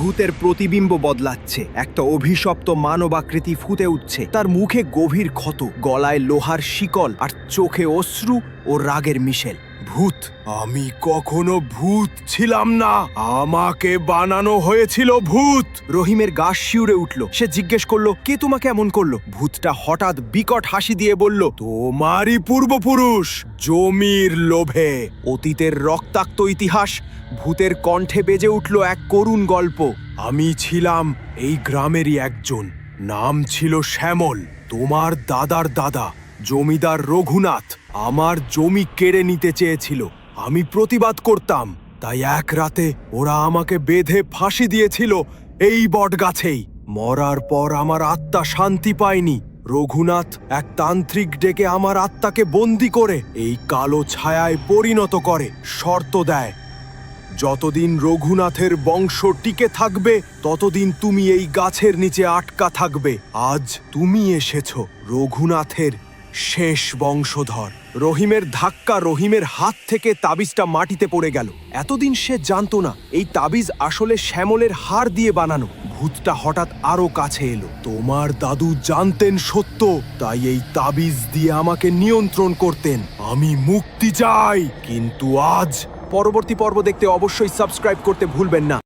ভূতের প্রতিবিম্ব বদলাচ্ছে। একটা অভিশপ্ত মানবাকৃতি ফুটে উঠছে। তার মুখে গভীর ক্ষত, গলায় লোহার শিকল আর চোখে অশ্রু ও রাগের মিশেল। ভূত। আমি কখনো ভূত ছিলাম না। আমাকে বানানো হয়েছিল ভূত। রহিমের গা শিউরে উঠল। সে জিজ্ঞেস করল, কে তোমাকে এমন করল? ভূতটা হঠাৎ বিকট হাসি দিয়ে বলল, তোমারই পূর্বপুরুষ, জমির লোভে। অতীতের রক্তাক্ত ইতিহাস ভূতের কণ্ঠে বেজে উঠল এক করুণ গল্প। আমি ছিলাম এই গ্রামেরই একজন। নাম ছিল শ্যামল। তোমার দাদার দাদা। জমিদার রঘুনাথ আমার জমি কেড়ে নিতে চেয়েছিল। আমি প্রতিবাদ করতাম, তাই এক রাতে ওরা আমাকে বেঁধে ফাঁসি দিয়েছিল এই বটগাছেই। মরার পর আমার আত্মা শান্তি পায়নি। রঘুনাথ এক তান্ত্রিক ডেকে আমার আত্মাকে বন্দি করে এই কালো ছায়ায় পরিণত করে, শর্ত দেয়। যতদিন রঘুনাথের বংশ টিকে থাকবে, ততদিন তুমি এই গাছের নিচে আটকা থাকবে। আজ তুমি এসেছ রঘুনাথের শেষ বংশধর। রহিমের ধাক্কা রহিমের হাত থেকে তাবিজটা মাটিতে পড়ে গেল। এতদিন সে জানতো না, এই তাবিজ আসলে শ্যামলের হার দিয়ে বানানো। ভূতটা হঠাৎ আরও কাছে এলো। তোমার দাদু জানতেন সত্য, তাই এই তাবিজ দিয়ে আমাকে নিয়ন্ত্রণ করতেন। আমি মুক্তি চাই, কিন্তু আজ পরবর্তী পর্ব দেখতে অবশ্যই সাবস্ক্রাইব করতে ভুলবেন না।